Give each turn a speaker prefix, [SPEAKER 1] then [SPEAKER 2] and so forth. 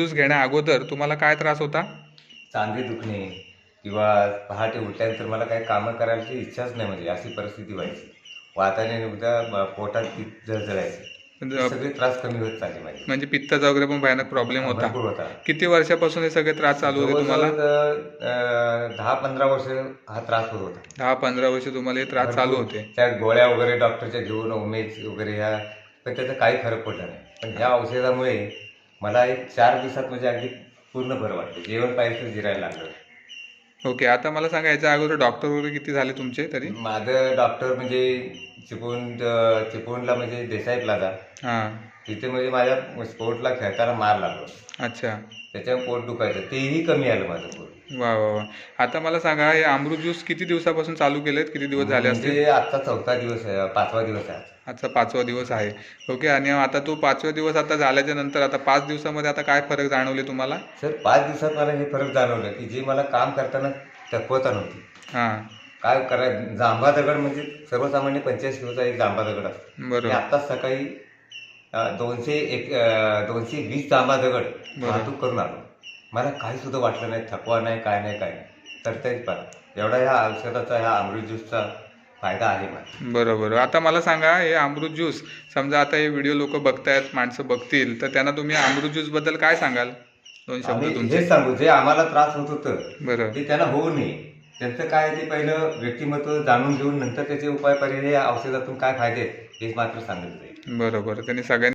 [SPEAKER 1] Juice घेण्या अगोदर तुम्हाला काय त्रास होता?
[SPEAKER 2] सांधे दुखणे किंवा पहाटे उठल्यानंतर मला काही कामं करायची इच्छाच नाही म्हणजे अशी परिस्थिती व्हायची. वाताने उद्या पोटात पित्त जळजळायचं. हे
[SPEAKER 1] म्हणजे
[SPEAKER 2] सगळे त्रास कमी होत चालले माझे.
[SPEAKER 1] म्हणजे पित्ताचा वगैरे पण भयानक प्रॉब्लेम होता.
[SPEAKER 2] भरपूर होता.
[SPEAKER 1] किती वर्षापासून हे सगळे त्रास चालू होते तुम्हाला?
[SPEAKER 2] जवळजवळ, अं, दहा पंधरा वर्ष हा त्रास होत होता.
[SPEAKER 1] दहा पंधरा वर्ष तुम्हाला हे त्रास चालू. होते.
[SPEAKER 2] त्या गोळ्या वगैरे डॉक्टरच्या घेऊन ओमेज वगैरे ह्या पण त्याचा काही फरक पडला नाही. पण ह्या औषधामुळे मला एक चार दिवसात म्हणजे अगदी पूर्ण बरं वाटलं जेवण पाहिजे तर जिरायला लागलं.
[SPEAKER 1] ओके आता मला सांगा याच्या अगोदर डॉक्टर वगैरे किती झाले तुमचे तरी?
[SPEAKER 2] माझं डॉक्टर म्हणजे चिपळूण चिपळूणला म्हणजे देसाई प्लाझा
[SPEAKER 1] हां.
[SPEAKER 2] तिथे म्हणजे माझ्या स्पोर्टला खेळताना मार लागलो.
[SPEAKER 1] अच्छा.
[SPEAKER 2] त्याच्यावर पोट दुखायचं. तेही कमी आलं माझं पोट.
[SPEAKER 1] वा वा वा. आता मला सांगा हे अमृत ज्यूस किती दिवसापासून चालू केलेत? किती दिवस झाले असतील?
[SPEAKER 2] म्हणजे आजचा चौथा दिवस आहे पाचवा दिवस आहे. आज.
[SPEAKER 1] आजचा पाचवा दिवस आहे. ओके आणि आता तू पाचवा दिवस आता झाल्याच्यानंतर आता पाच दिवसामध्ये आता काय फरक जाणवले तुम्हाला?
[SPEAKER 2] सर पाच दिवसात मला हे फरक जाणवलं की जे मला काम करताना तत्वता नव्हती.
[SPEAKER 1] हां.
[SPEAKER 2] काय करा जांभा दगड म्हणजे सर्वसामान्य पंचेचाळीस किलोचा एक जांभा दगड असतो. मी
[SPEAKER 1] बरोबर
[SPEAKER 2] आत्ताच सकाळी अं, दोनशे एक अं, दोनशे वीस जांभा दगड वाहतूक करून आलो. मला काही सुद्धा वाटलं नाही थकवा नाही काय नाही काय नाही. तरतरीत पाहिजे एवढा ह्या औषधाचा ह्या अमृत ज्यूसचा फायदा आहे मला.
[SPEAKER 1] बरोबर आता मला सांगा हे अमृत ज्यूस समजा आता हे व्हिडिओ लोक बघतायत माणसं बघतील तर त्यांना तुम्ही अमृत ज्यूसबद्दल काय सांगाल? दोन शब्द तुमचे.
[SPEAKER 2] हेच सांगू जे आम्हाला त्रास होत होतं
[SPEAKER 1] बरं.
[SPEAKER 2] ते त्यांना होऊ नये. त्यांचं काय ते पहिलं व्यक्तिमत्व जाणून घेऊन नंतर त्याचे उपाय पर्याय या औषधातून काय फायदे आहेत, हेच मात्र सांगितलं
[SPEAKER 1] बरोबर त्यांनी सगळ्यांनी